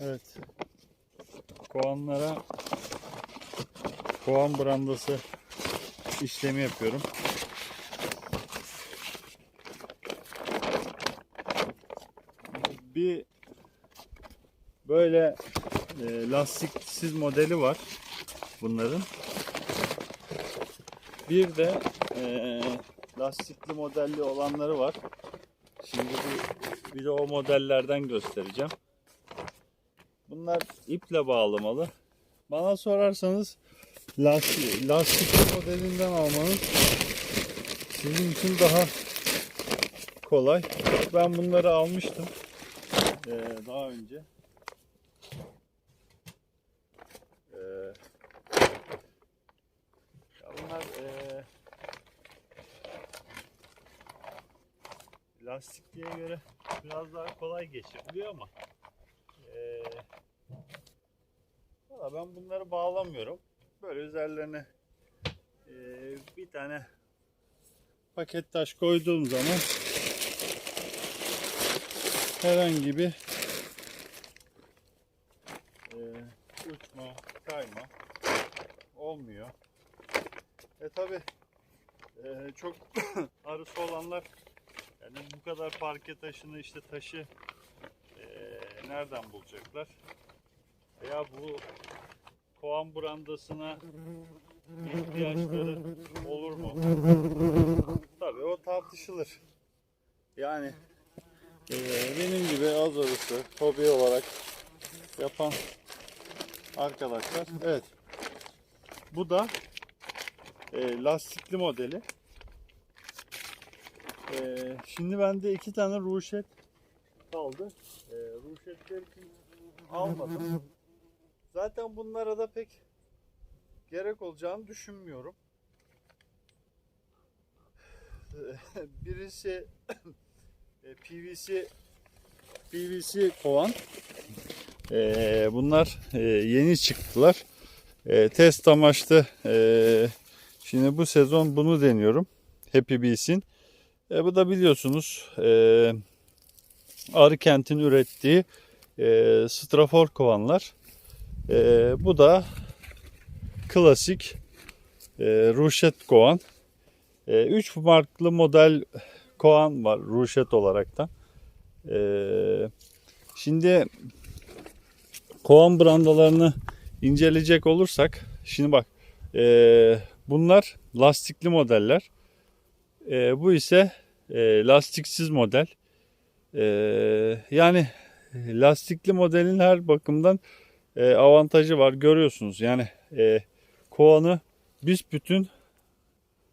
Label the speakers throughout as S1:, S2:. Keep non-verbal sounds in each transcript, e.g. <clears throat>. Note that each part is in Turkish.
S1: Evet. Kovanlara kovan brandası işlemi yapıyorum. Bir böyle e, lastiksiz modeli var bunların. Bir de e, lastikli modelli olanları var. Şimdi bir, bir de o modellerden göstereceğim. Bunlar iple bağlamalı. Bana sorarsanız lastik, lastikli modelinden almanız sizin için daha kolay. Ben bunları almıştım ee, daha önce. Ee, ya bunlar ee, lastikliğe göre biraz daha kolay geçiriliyor ama ee, valla ben bunları bağlamıyorum. Böyle üzerlerine ee, bir tane paket taş koyduğum zaman herhangi bir uçma, kayma olmuyor. E tabi çok <coughs> arısı olanlar yani bu kadar parke taşını işte taşı ee, nereden bulacaklar? Veya bu kovan brandasına ihtiyaçları olur mu? Tabii o tartışılır. Yani benim gibi az arısı hobi olarak yapan arkadaşlar. Evet. Bu da e, lastikli modeli. E, şimdi bende iki tane ruşet kaldı. E, ruşetleri almadım. Zaten bunlara da pek gerek olacağını düşünmüyorum. <laughs> Birisi e, PVC PVC kovan. E, bunlar e, yeni çıktılar. E, test amaçlı e, şimdi bu sezon bunu deniyorum. Happy Bees'in. E, bu da biliyorsunuz e, Arı Kent'in ürettiği e, strafor kovanlar. E, bu da klasik e, ruşet kovan. 3 farklı model kovan var ruşet olaraktan. E, şimdi kovan brandalarını inceleyecek olursak şimdi bak e, bunlar lastikli modeller. E, bu ise e, lastiksiz model. E, yani lastikli modelin her bakımdan e, avantajı var görüyorsunuz. Yani e, kovanı büsbütün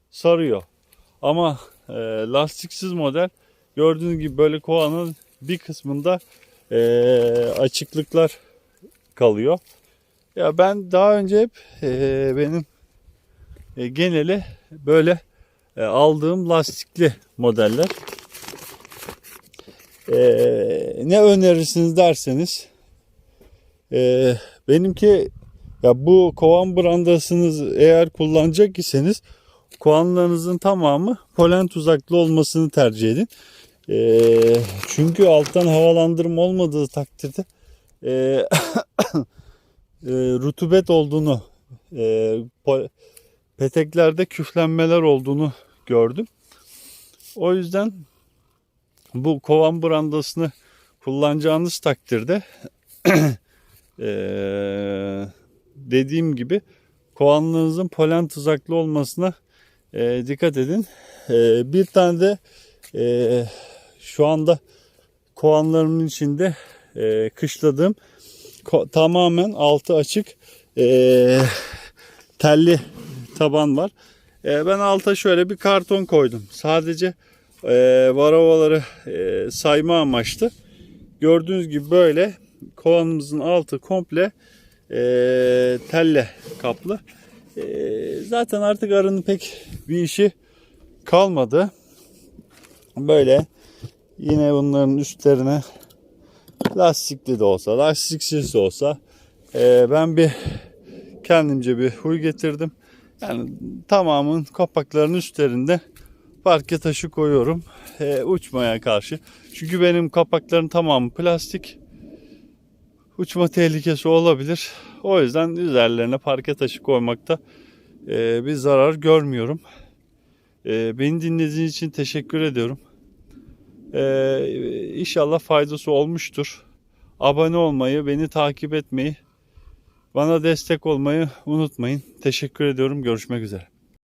S1: sarıyor. Ama e, lastiksiz model gördüğünüz gibi böyle kovanın bir kısmında e, açıklıklar kalıyor. Ya ben daha önce hep e, benim e, geneli böyle e, aldığım lastikli modeller. E, ne önerirsiniz derseniz e, benimki ya bu kovan brandasınız eğer kullanacak iseniz kovanlarınızın tamamı polen tuzaklı olmasını tercih edin. E, çünkü alttan havalandırma olmadığı takdirde e, <coughs> e, rutubet olduğunu e, peteklerde küflenmeler olduğunu gördüm. O yüzden bu kovan brandasını kullanacağınız takdirde <clears throat> eee, dediğim gibi kovanlarınızın polen tuzaklı olmasına eee, dikkat edin. Eee, bir tane de eee, şu anda kovanlarımın içinde eee, kışladığım ko- tamamen altı açık eee, telli taban var. Eee, ben alta şöyle bir karton koydum. Sadece eee varavaları eee, sayma amaçlı. Gördüğünüz gibi böyle kovanımızın altı komple eee, telle kaplı. Eee, zaten artık arının pek bir işi kalmadı. Böyle yine bunların üstlerine lastikli de olsa, lastiksiz de olsa eee, ben bir kendimce bir huy getirdim. Yani tamamın kapaklarının üstlerinde parke taşı koyuyorum. e, uçmaya karşı. Çünkü benim kapakların tamamı plastik. Uçma tehlikesi olabilir. O yüzden üzerlerine parke taşı koymakta e, bir zarar görmüyorum. E, beni dinlediğiniz için teşekkür ediyorum. E, inşallah faydası olmuştur. Abone olmayı, beni takip etmeyi, bana destek olmayı unutmayın. Teşekkür ediyorum. Görüşmek üzere.